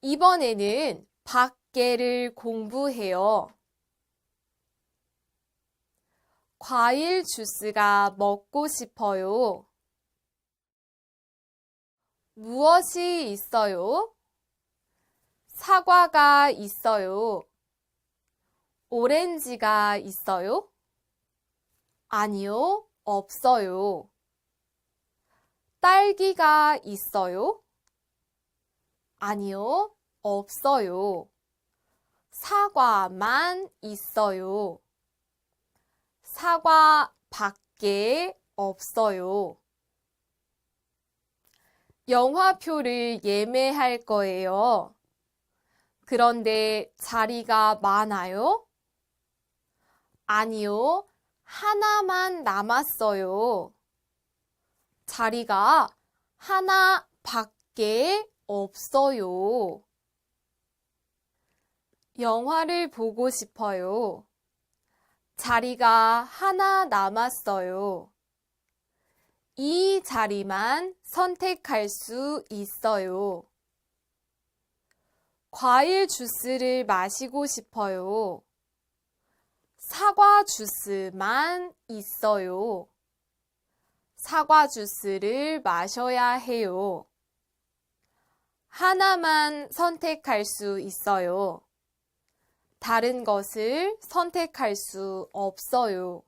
이번에는 밖에를 공부해요. 과일 주스가 먹고 싶어요. 무엇이 있어요? 사과가 있어요. 오렌지가 있어요? 아니요, 없어요. 딸기가 있어요? 아니요, 없어요. 사과만 있어요. 사과 밖에 없어요. 영화표를 예매할 거예요. 그런데 자리가 많아요? 아니요, 하나만 남았어요. 자리가 하나 밖에 없어요. 영화를 보고 싶어요. 자리가 하나 남았어요. 이 자리만 선택할 수 있어요. 과일 주스를 마시고 싶어요. 사과 주스만 있어요. 사과 주스를 마셔야 해요. 하나만 선택할 수 있어요. 다른 것을 선택할 수 없어요.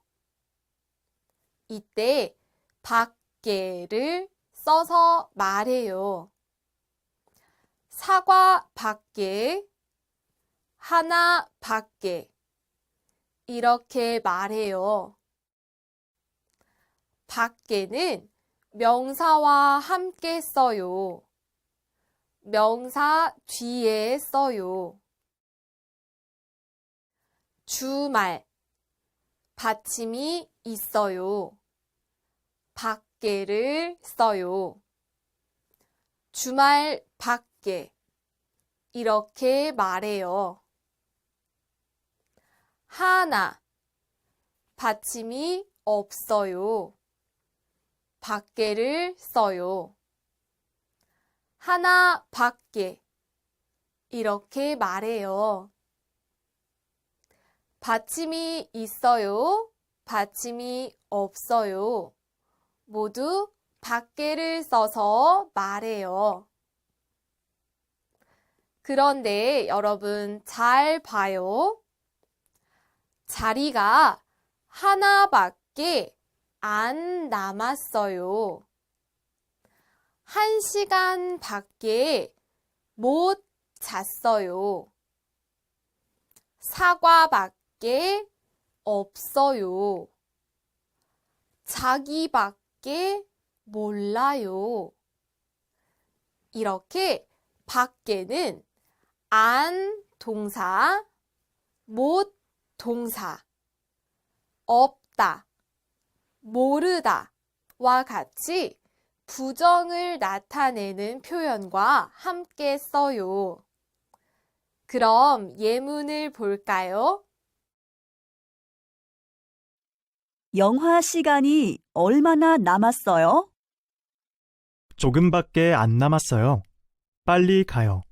이때 밖에를 써서 말해요. 사과 밖에, 하나 밖에. 이렇게 말해요. 밖에는 명사와 함께 써요. 명사 뒤에 써요. 주말 받침이 있어요. 밖에를 써요. 주말 밖에 이렇게 말해요. 하나 받침이 없어요. 밖에를 써요. 하나 밖에 이렇게 말해요. 받침이 있어요. 받침이 없어요. 모두 밖에를 써서 말해요. 그런데 여러분 잘 봐요. 자리가 하나밖에 안 남았어요. 한 시간 밖에 못 잤어요. 사과밖에 없어요. 자기밖에 몰라요. 이렇게 밖에는 안 동사, 못 동사, 없다, 모르다와 같이 부정을 나타내는 표현과 함께 써요. 그럼 예문을 볼까요? 영화 시간이 얼마나 남았어요? 조금밖에 안 남았어요. 빨리 가요.